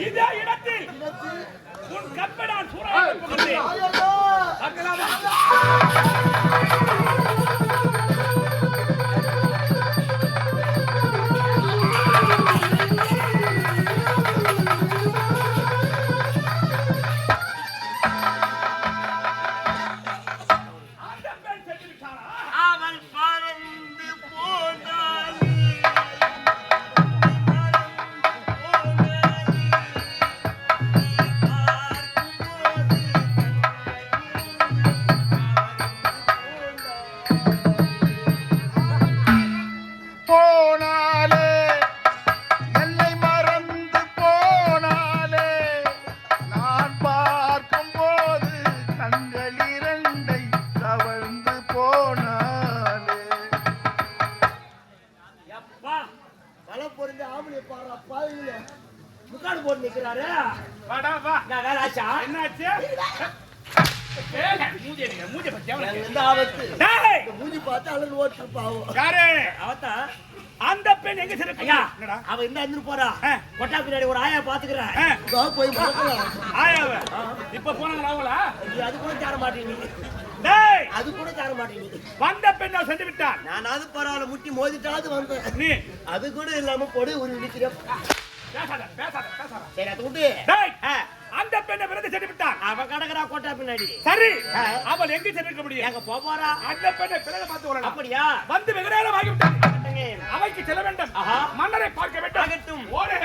இதே இடத்தில் உன் கற்படான் சூறாவளி மூஞ்சி பார்த்து அழகு ஓட்டு பாவம். யாரு? அவத்தா? அந்த பெண் எங்க என்னடா? அவ இந்த இருந்து போறா. கொட்டா பின்னாடி ஒரு ஆயா பாத்துக்கிறேன் போய் பார்க்கலாம். ஆயாவ? இப்ப போனாங்களா அவங்களா அது கூட தர மாட்டேங்க டேய்! அது கூட தர மாட்டேங்க வந்த பெண் சென்று விட்டான் நானாவது பரவாயில்ல முட்டி மோதிட்டாவது வந்தேன். நீ. அது கூட இல்லாம பொடி ஒரு நிக்கிறேன் பேசாத பேசாத பேசாத. சரி அதை விட்டு. அந்த பெண்ணை விருது சென்று விட்டான் அவ கடக்குறா கொட்டா பின்னாடி. சரி. அவள் எங்க சென்றிருக்க முடியும்? எங்க போறா? அந்த பெண்ணை பிறகு பார்த்து கொள்ளலாம். அப்படியா? வந்து வெகு நேரம் ஆகிவிட்டது ஆகட்டுங்க. அவைக்கு செல்ல வேண்டும். மன்னரை பார்க்க வேண்டும். ஓடு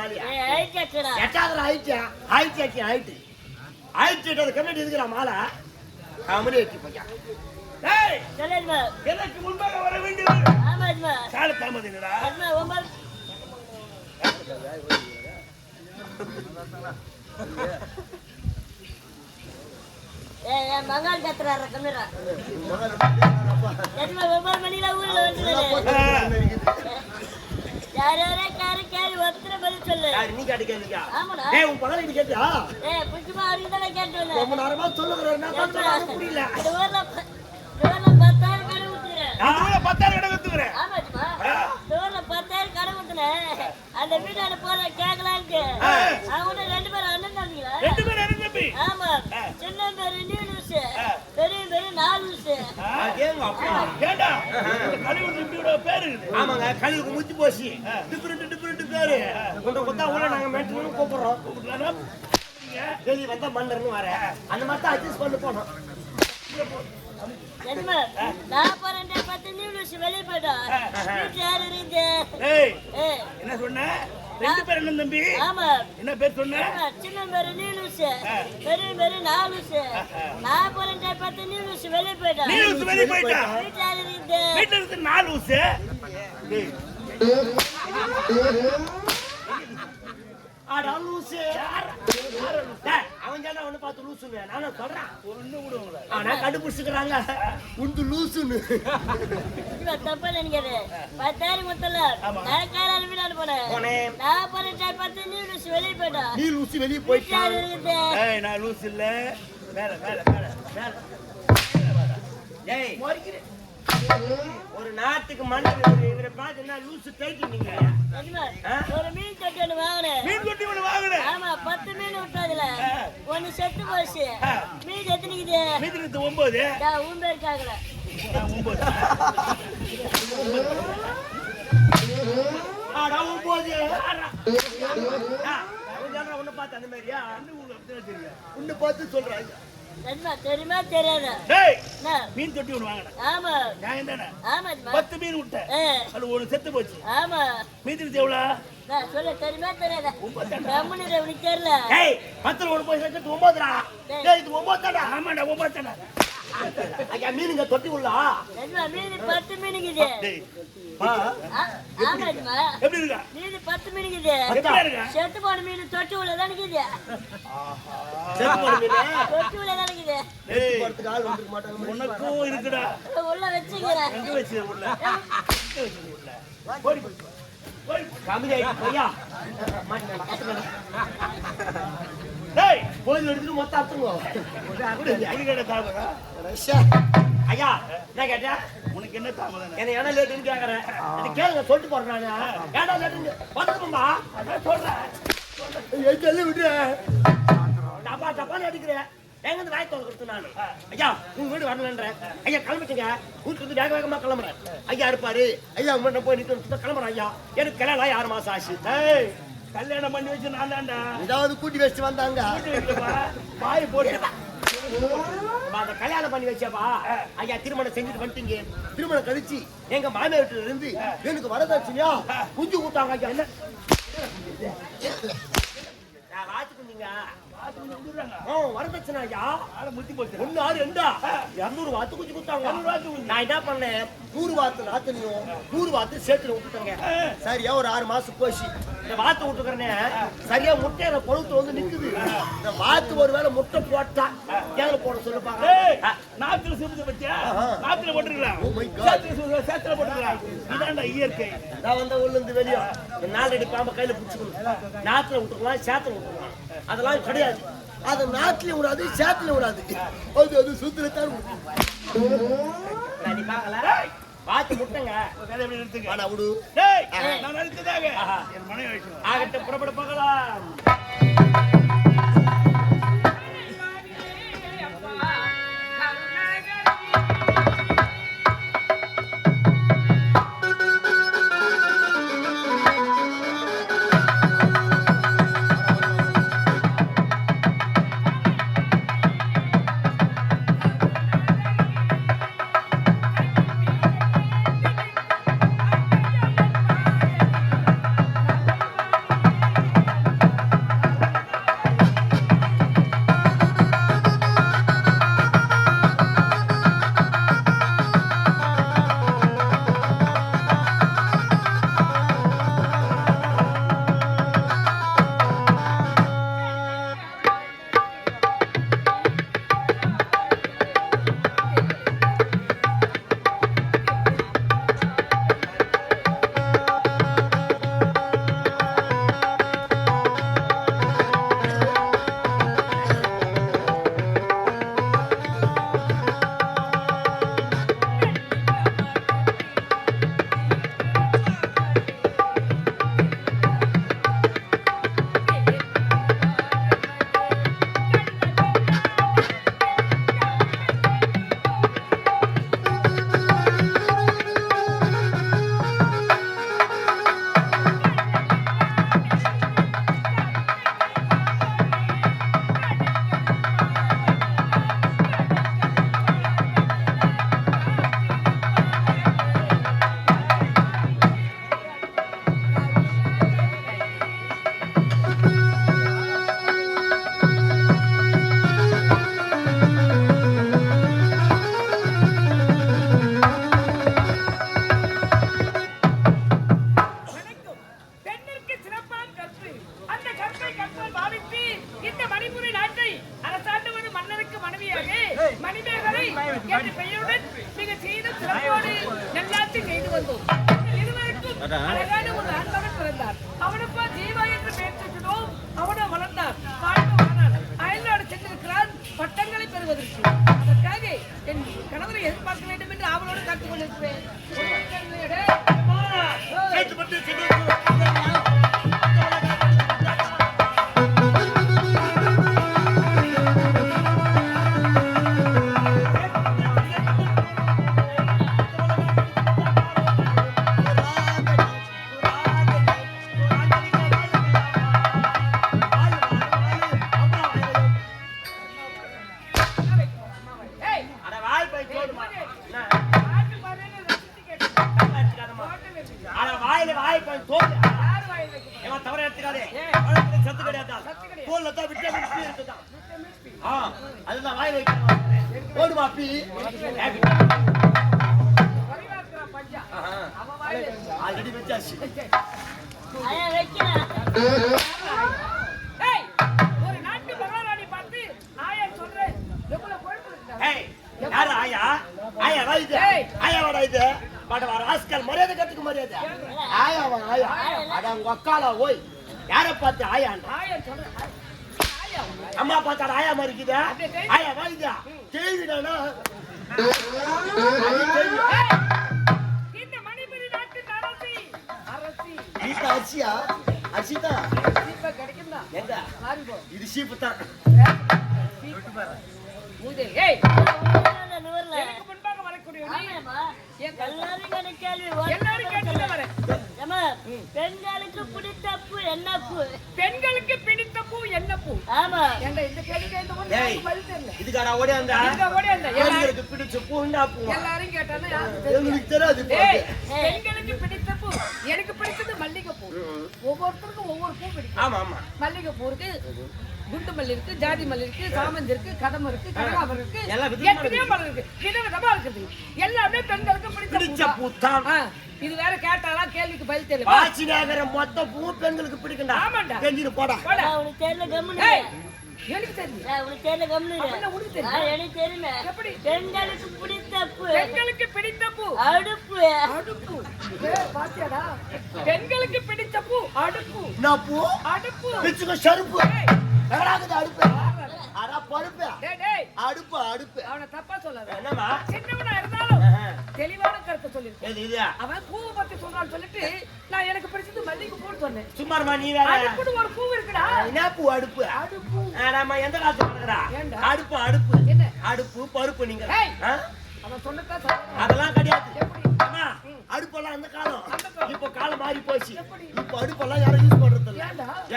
மாலையா எட்டாவது ஆயிடுச்சா ஆயிடுச்சு ஆச்சு ஆயிட்டு ஆயிடுச்சு எட்டாவது இருக்கிற மாலை? கமுனி அடிச்சு போய்யா. எனக்கு முன்பாக வர வேண்டியது சால தாமதினடா மங்காள் கத்துறாரு கம்மிரா மணில ஊர்ல வந்துடுது யாரோ காரு கேள்வி ஒருத்தர பதில் சொல்லு. யாரு நீ காட்டு கேளுக்கா ஆமாடா. ஏய் உன் பகல இது கேட்டியா ஏ புஷ்பமா அவருக்கு தானே கேட்டு வந்தேன் ரொம்ப நேரமா சொல்லுகிறேன் என்ன பண்றது? புரியல. இந்த ஊர்ல ப- இந்த ஊர்ல பத்தாயிரம் கடை ஊத்துறேன் இதுல பத்தாயிரம் இடம் கத்துக்கிறேன் ஆமாச்சுமா இந்த ஊர்ல பத்தாயிரம் கடை ஊத்துனேன். அந்த வீட்டால போற கேட்கலான்ட்டு அவங்க ரெண்டு பேரும் அண்ணன் தம்பிங்களா? ரெண்டு பேரும் தம்பி. ஆமா. சின்ன பேரு ஏண்டா? கழிவுக்கு இப்படியோட பேரு ஆமாங்க கல்லுக்கு முத்தி போச்சு. டிஃபரெண்ட் டிஃபரெண்ட் பேரு. கொண்ட கொத்தா உள்ள நாங்க மெட்ரோன்னு கூப்பிடுறோம்? வெளிய வந்தா மன்னர்னு வர அந்த மாதிரி தான் அட்ஜஸ்ட் பண்ணி போனோம். என்ன சொன்ன? ரெண்டு பேர் என்ன தம்பி. ஆமா. என்ன பேர் சொன்ன? சின்ன பேரு நீலூசு, பெரிய பேரு நாலூசு. நான் போறேன்டா, பத்து நிமிஷம் வெளியே போயிட்டோம். நீ ஊசு வெளியே போயிட்டா? வீட்டுல யாரு இருக்குது? வீட்டுல இருந்து நாலு ஊசு ஆடா லூசு டேய், அவன் பார்த்து லூசுன்னு. நானும் சொல்றேன்? ஒண்ணு விடுவாங்களா ஆனா கண்டுபிடிச்சுக்கிறாங்க. உண்டு லூசுன்னு. தப்பா நினைக்காது. பத்தாயிரம் கொடுத்தல. காலால வீடால போனேன். நான் போறேன்டா, பத்து நிமிஷம் வெளியே போயிட்டோம். நீ லூசு வெளியே போயிட்டான்? ஏய் நான் லூஸ் இல்ல. மேல மேல மேல மேல. மறிக்கிறேன் ஒரு நாட்டுக்கு மன்னர் இவரு என்ன லூசு ஆ? ஒரு மீன் தொட்டி ஒண்ணு வாங்கினேன். மீன் கொட்டி ஒண்ணு வாங்கினேன் ஆமா பத்து மீன் விட்டதுல ஒண்ணு செத்து போச்சு. மீன் எத்தனைக்குது? மீன் இருந்து ஒன்பது உன் பேர் கேக்கல. ஒன்பது ஒன்பது உன்னை பார்த்து அந்த மாதிரியா? உன்னை பார்த்து சொல்றாங்க. தெரியுமா தெரியுமா தெரியாதா. டேய் என்ன? மீன் தொட்டி வாங்கினேன் ஆமா. தானே. பத்து மீன் விட்டேன் அது ஒண்ணு செத்து போச்சு. ஆமா. மீதி நான் சொல்ல தெரியுமா தெரியாதா? கம்முனு உனக்கு தெரியல? பத்துல ஒரு போய் ஒன்பதுடா டேய். இது ஒன்பது தாடா ஆமாடா ஒன்பது தானே ஐயா மீனுங்க தொட்டி உள்ளா மீன் பத்து டேய் எஜமா எப்படி இருக்கா? மீன் பத்து மீன் தொட்டி இருக்குது. செத்து போன மீனு? தொட்டி இருக்குது. உனக்கும் இருக்குடா. உள்ள வச்சுக்கிறேன். எங்க வச்சு உள்ள? வச்சு உள்ள? டேய் போய்? மொத்தம் அத்துங்க. ஐயா என்ன கேட்டா? உனக்கு என்ன தாமதம் என்ன? என்ன லேட்டுன்னு கேக்குறேன். கேளுங்க சொல்லிட்டு போறேன் நானு. ஏடா லேட்டுன்னு வந்துட்டுமா அதான் சொல்றேன். சொல்லி விட்டுறேன் டப்பா டப்பான்னு அடிக்கிறேன். எங்க இருந்து வாய் கொடுத்து நானு? ஐயா உங்க வீடு வரலன்றேன். ஐயா கிளம்பிட்டுங்க. வீட்டுல இருந்து வேக வேகமா கிளம்புறேன். ஐயா இருப்பாரு. ஐயா உங்க போய் நின்று கிளம்புறேன் ஐயா. எனக்கு கல்யாணம் ஆறு மாசம் ஆச்சு. கல்யாணம் பண்ணி வச்சு நான் தான்டா. ஏதாவது கூட்டி வச்சுட்டு வந்தாங்க. பாய் போட்டு அந்த கல்யாணம் பண்ணி வச்சப்பா. ஐயா திருமணம் செஞ்சுட்டு வந்துட்டீங்க. திருமணம் கழிச்சு எங்க மாமியார் வீட்டுல இருந்து எனக்கு வரதட்சணையா குஞ்சு கொடுத்தாங்க ஐயா. என்ன? வரதட்சணை ஐயா முத்தி போச்சு ஒண்ணு ஆறு ரெண்டா? இருநூறு வாத்து குஞ்சு கொடுத்தாங்க நான் என்ன பண்ணேன்? நூறு வாத்து நாத்தனையும் நூறு வாத்து சேத்துல விட்டுட்டேங்க சரியா ஒரு ஆறு மாசம் போச்சு. இந்த வாத்து விட்டுக்கிறேனே சரியா முட்டையில பொழுத்து வந்து நிக்குது. இந்த வாத்து ஒரு வேளை முட்டை போட்டா ஏழை போட சொல்லு டேய் பாக்க நாத்துல சுருது பத்தியா. நாத்துல போட்டுக்கலாம் Oh. சேத்துல சேத்துல போட்டுக்கலாம் இதான்டா இயற்கை. நான் வந்த ஊர்ல இருந்து வெளியே நாலடி பாம்பை கையில பிடிச்சிக்கணும் நாத்துல விட்டுக்கலாம் சேத்துல விட்டுக்கலாம் அதெல்லாம் கிடையாது. அது நாட்டுல விடாது சேத்துல விடாது. அது அது சுத்திரத்தான் நீ பாக்கல பார்த்து முட்டைங்க. கதை எப்படி நிறுத்துங்க. ஆனா விடு டேய் நான் நிறுத்ததாக என் மனைவி ஆகட்டும் புறப்பட பார்க்கலாம் அட வாயில வாய் வாயில் போறா? ஏமா தவற எடுத்துக்காதே. ஏன்? உனக்கு சத்து கிடையாதா. தோல்ல தான் விட்டமின் சி ஆ அதுதான் வாய் வைக்கணும் போடுமா பி? குறைவா இருக்கிற பஞ்சா. அவன் வாயில் வைக்க. ஆல்ரெடி வச்சாச்சு. ஐயா வைக்கிறேன். ஏய், ஒரு நாட்டு மகாராணி பார்த்து ஆயா ஆயா. ஆயா வாடா இது. வா ராஸ்கல் மரியாதை கட்டுக்கு மரியாதை. ஆயா வா ஆயா. அட உங்க அக்கால ஓய். யார பார்த்து ஆயா அம்மா பார்த்தாடா ஆயா மாதிரி இருக்குதா? ஆயா வா இது கேள்விடானா அரிசியா? அரிசிதா? இது சீப்பு தான். பெண்களுக்கு பிடித்த பூ என்ன பூ? பெண்களுக்கு பிடித்த பூ என்ன பூ ஆமா இந்த கேள்வி இதுக்காடா இந்த ஓடி பெண்களுக்கு பிடிச்ச பூ எல்லாரும் கேட்டானா தெரியாது. ஏய், அது. பெண்களுக்கு பிடித்த பூ. எனக்கு பிடிச்சது மல்லிகை பூ ஒவ்வொருத்தருக்கும் ஒவ்வொரு பூ பிடிக்கும். ஆமா ஆமா. மல்லிகை பூ இருக்கு. குண்டு மல்லி இருக்கு ஜாதி மல்லி இருக்கு சாமந்தி இருக்கு கதம்பம் இருக்கு கனகாபரம் இருக்கு எத்தனையோ மலர் இருக்கு. விதவிதமா இருக்குது? எல்லாமே பெண்களுக்கு பிடிச்ச பிடிச்ச பூ பூ தான். ஆ, இது வேற கேட்டாலா கேள்விக்கு பதில் தெரியல. பாச்சி நகர மொத்த பூ பெண்களுக்கு பிடிக்கும்டா. ஆமாண்டா. தெரிஞ்சுட்டு போடா. போடா. உனக்கு தெரியல கம்முனு. எனக்கு தெரியும் நான் உனக்கு தெரியல கம்முனு. உனக்கு தெரியும். நான் எனக்கு தெரியுமே எப்படி? பெண்களுக்கு பிடித்த பூ. பெண்களுக்கு பிடித்த பூ. அடுப்பு. அடுப்பு. பாத்தியாடா. பெண்களுக்கு பிடித்த பூ அடுப்பு. நான் பூ? அடுப்பு. பிச்சுக்க செருப்பு. எங்கடாக்குது அடுப்பு? அடா பருப்பு அடுப்பு அடுப்பு. அவனை தப்பா சொல்லாத. என்னம்மா? சின்னவனா இருந்தாலும். தெளிவான கருத்தை சொல்லிருக்கேன் அவன் பூவை பத்தி சொல்றான்னு சொல்லிட்டு நான் எனக்கு பிடிச்சது மல்லிகை பூன்னு சொன்னேன். சும்மாருமா நீ வேற. அடுப்புன்னு ஒரு பூ இருக்குடா. என்ன பூ? அடுப்பு. அடுப்பு. ஆடாமா எந்த காலத்துல நடக்கிறா? அடுப்பு அடுப்பு. என்ன? அடுப்பு பருப்பு நீங்க? அவன் சொன்னதான் அதெல்லாம் கிடையாது. எப்படி? அடுப்பெல்லாம் அந்த காலம். இப்போ காலம் மாறி போச்சு? இப்போ அடுப்பெல்லாம் யாரும் யூஸ் பண்றது இல்ல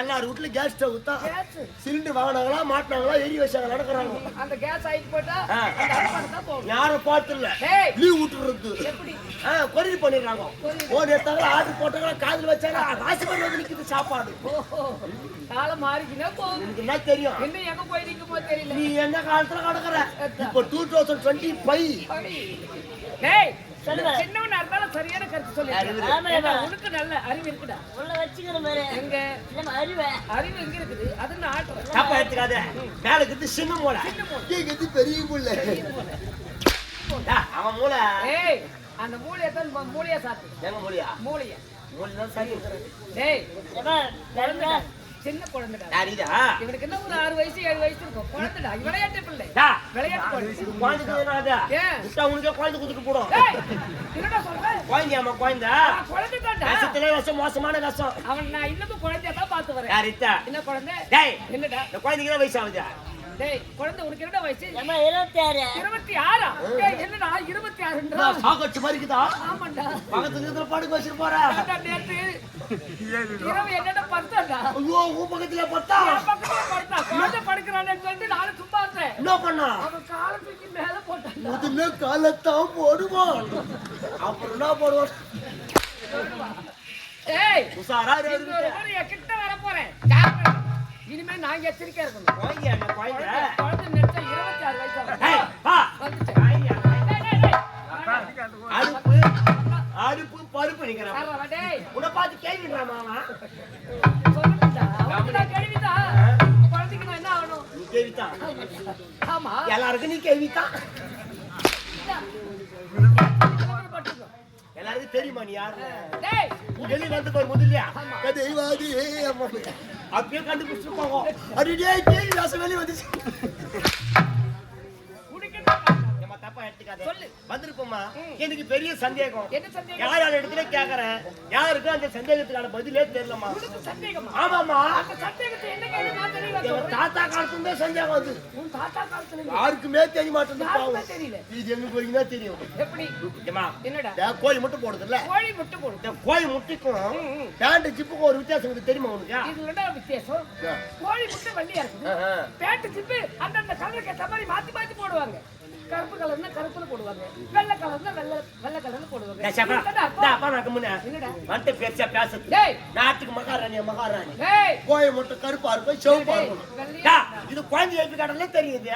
எல்லார் வீட்ல கேஸ் ஸ்டவ் தான். சிலிண்டர் வாங்கினாங்களா மாட்டினாங்களா எரி வச்சாங்க நடக்கிறாங்க. அந்த கேஸ் ஆயிட்டு போகும். யாரும் பார்த்து இல்ல லீவ் விட்டுறது. எப்படி? கொரியர் பண்ணிடுறாங்க. போன் எடுத்தாங்களா ஆர்டர் போட்டாங்களா காதுல வச்சாங்க ராசி பண்ணி வந்து நிக்குது சாப்பாடு. ஓஹோ. காலம் மாறிக்கினே போகுது. என்ன தெரியும்? இன்னும் எங்க போய் நிக்குமோ தெரியல. நீ என்ன காலத்துல கிடக்குற இப்போ டூ தௌசண்ட் டுவெண்ட்டி ஃபைவ் அடி. டேய் சொல்லுங்க. சின்னவனா இருந்தாலும் சரியான கருத்து சொல்லி. உனக்கு நல்ல அறிவு இருக்குடா. உள்ள வச்சுக்கிற மாதிரி. எங்க? அறிவேன் அறிவு? எங்க இருக்குது? அது நான் ஆட்டுறேன் தப்பா எடுத்துக்காத. மேல இருக்குது சின்ன மூளை. இருக்குது பெரிய மூளை. டா, அவன் மூளை. ஏய் அந்த மூளையை தான் மூளையை சாப்பிடு எங்க மூளையா? மூளையை. மூளை தான் சரி டேய் சின்ன குழந்தைடா. யாரிதா இவனுக்கு என்ன ஒரு ஆறு வயசு ஏழு வயசு இருக்கும். குழந்தைடா விளையாட்டு பிள்ளை. டா, விளையாட்டு குழந்தை? விட்டா உனக்கே குழந்தை குத்துட்டு போடும். என்னடா சொல்ற? குழந்தை. அவன் குழந்தை தான்டா. விஷத்திலே விஷம் மோசமான விஷம் அவன் நான் இன்னமும் குழந்தையா தான் பார்த்து வரேன். என்ன குழந்தை? டேய் என்னடா? இந்த குழந்தைக்கு தான் வயசு ஆகுது? டேய் குழந்தை உனக்கு என்னடா வயசு? ஏம்மா, இருபத்தி ஆறு இருபத்தி ஆறா டேய் என்னடா இருபத்தி ஆறுன்றா சாகச்சு மாதிரி இருக்குதா? ஆமாண்டா. பக்கத்துல இருக்கிற படுக்க வச்சிட்டு போற? நேத்து? இரவு என்னடா படுத்தாண்டா ஐயோ உன் பக்கத்துல பார்த்தா என் பக்கத்துல படுத்தா? குழந்தை படுக்கிறான்னு சொல்லிட்டு நானும் சும்மா இருந்தேன். என்ன பண்ணா? அவன் காலை தூக்கி மேல போட்டான் முதல்ல காலத்தான் போடுவான். அப்புறம் என்ன போடுவான்? ஏய் உசாரா இங்க இருக்கு ஒரு கிட்ட வர போறேன். இனிமே நாங்க எச்சரிக்கையா இருக்கணும் குழந்தை நெட்ட இருபத்தி ஆறு வயசு அடுப்பு பருப்பு நிக்கிறேன் உன பார்த்து கேள்விடுறா மாமா கேள்விதான் குழந்தைக்கு நான் என்ன ஆகணும் நீ கேள்விதான் ஆமா எல்லாருக்கும் நீ கேள்விதான் பட்டுக்கோ யாருக்கு தெரியுமா நீ யாரு டேய். வெளிய வந்து பாரு முதல்லையா தெய்வாதி அம்மா அப்படியே கண்டுபிடிச்சிருப்பாங்க. வாசம் வெளிய வந்துச்சு. தப்பா எடுத்துக்காத. சொல்லு. வந்திருப்போமா எனக்கு பெரிய சந்தேகம்? என்ன சந்தேகம்? யார் யார் இடத்துல கேக்குறேன் யாருக்கு அந்த சந்தேகத்துக்கான பதிலே தெரியலமா சந்தேகமா? ஆமாமா அந்த சந்தேகத்தை என்ன கேள்வி நான் தெரியல எங்க சொல்றேன். தாத்தா காலத்துல சந்தேகம் வந்து உன் தாத்தா காலத்துல இருந்து யாருக்குமே தெரிய மாட்டேங்குது பாவம். தெரியல. இது வரைக்கும் தான் தெரியும். எப்படி? என்னடா? கோழி முட்டை போடுதுல்ல கோழி முட்டை போடும் இந்த கோழி முட்டைக்கும் பேண்ட் ஜிப்புக்கும் ஒரு வித்தியாசம் தெரியுமா உனக்கு? இதுல வித்தியாசம்? கோழி முட்டை வெள்ளையா இருக்குது? ஆஹா. பேண்ட் ஜிப்பு அந்தந்த கலருக்கு மாதிரி மாத்தி மாத்தி போடுவாங்க. கருப்பு கலர்னா கருப்புல போடுவாங்க. வெள்ளை கலர்னா வெள்ளை வெள்ளை கலர்ல போடுவாங்க? வந்துட்டு பெருசா. டேய். நாட்டுக்கு மகாராணி மகாராணி. டேய். கோழி முட்டை கருப்பா இருக்கும் சிவப்பா இருக்கும். இது குழந்தை எப்படி கடலே தெரியுது?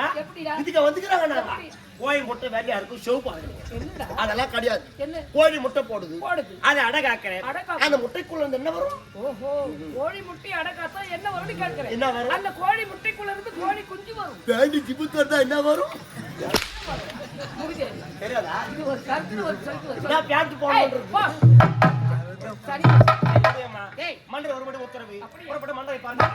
இதுக்கு வந்துக்கிறாங்க நாங்க. கோழி முட்டை வெள்ளையா இருக்கும் சிவப்பா இருக்கும். அதெல்லாம் கிடையாது. என்ன? கோழி முட்டை போடுது. அதை அடகாக்குறேன் அடகாக்கு. அந்த முட்டைக்குள்ள இருந்து என்ன வரும்? ஓஹோ கோழி முட்டை அடக்காத்தா என்ன வரும்னு கேட்கிறேன். என்ன வரும்? அந்த கோழி முட்டைக்குள்ள இருந்து கோழி குஞ்சு வரும். பேண்டி ஜிப்பு தான் என்ன வரும். தெரியாதா இது ஒரு கருத்து ஒரு ஒரு பேண்ட் ஒரு மணி உத்தரவு. அப்படியா? புறப்பட்டு மன்றை பாருங்க.